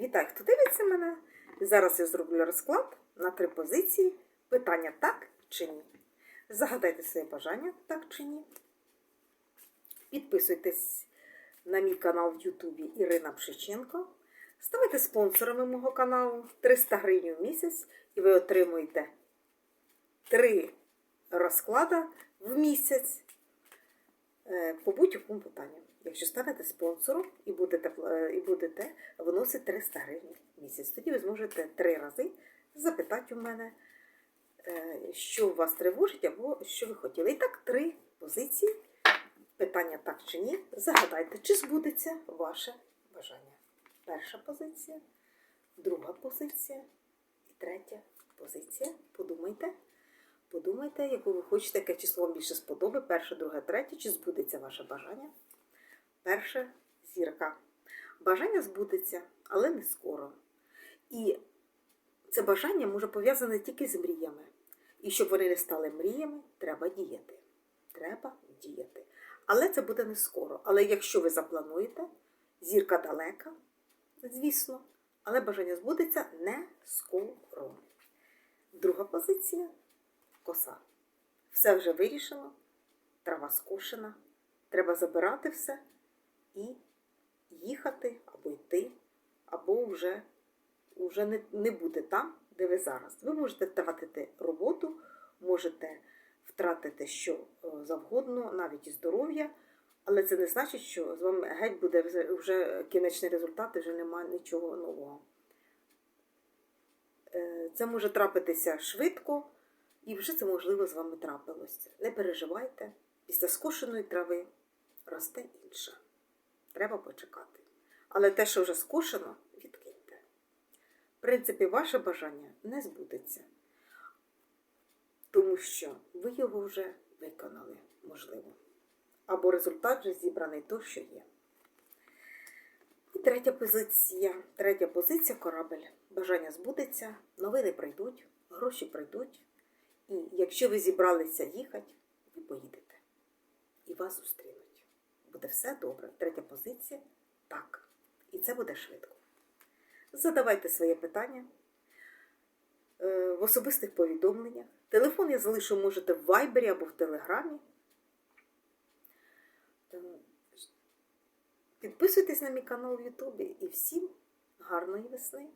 Вітаю, хто дивиться мене? Зараз я зроблю розклад на три позиції. Питання так чи ні. Загадайте своє бажання так чи ні. Підписуйтесь на мій канал в Ютубі Ірина Пшиченко. Ставайте спонсорами мого каналу 300 гривень в місяць, і ви отримуєте три розклади в місяць по будь-якому питанню. Якщо станете спонсором і будете, пла- і будете вносити 300 гривень місяць, тоді ви зможете три рази запитати у мене, е, що вас тривожить або що ви хотіли. І так, три позиції. Питання так чи ні. Загадайте, чи збудеться ваше бажання. Перша позиція, друга позиція і третя позиція. Подумайте. Подумайте, яку ви хочете, яке число вам більше сподобає. Перше, друге, третє, чи збудеться ваше бажання. Перша зірка. Бажання збудеться, але не скоро. І це бажання може пов'язане тільки з мріями. І щоб вони не стали мріями, треба діяти. Треба діяти. Але це буде не скоро. Але якщо ви заплануєте, зірка далека, звісно, але бажання збудеться не скоро. Друга позиція коса. Все вже вирішено, трава скошена. Треба забирати все і їхати або йти, або вже, вже не, не бути там, де ви зараз. Ви можете втратити роботу, можете втратити що е, завгодно, навіть і здоров'я, але це не значить, що з вами геть буде вже- кінечний результат, і вже немає нічого нового. Е, Це може трапитися швидко, і вже це можливо з вами трапилося. Не переживайте, після скошеної трави росте інша. Треба почекати. Але те, що вже скошено, відкиньте. В принципі, ваше бажання не збудеться, тому що ви його вже виконали, можливо. Або результат вже зібраний то, що є. І третя позиція. Третя позиція корабель. Бажання збудеться, новини прийдуть, гроші прийдуть. І якщо ви зібралися їхати, ви поїдете. І вас зустрінуть. Буде все добре. Третя позиція так. І це буде швидко. Задавайте своє питання е, в особистих повідомленнях. Телефон я залишу можете в Вайбері або в Телеграмі. Підписуйтесь на мій канал в Ютубі і всім гарної весни!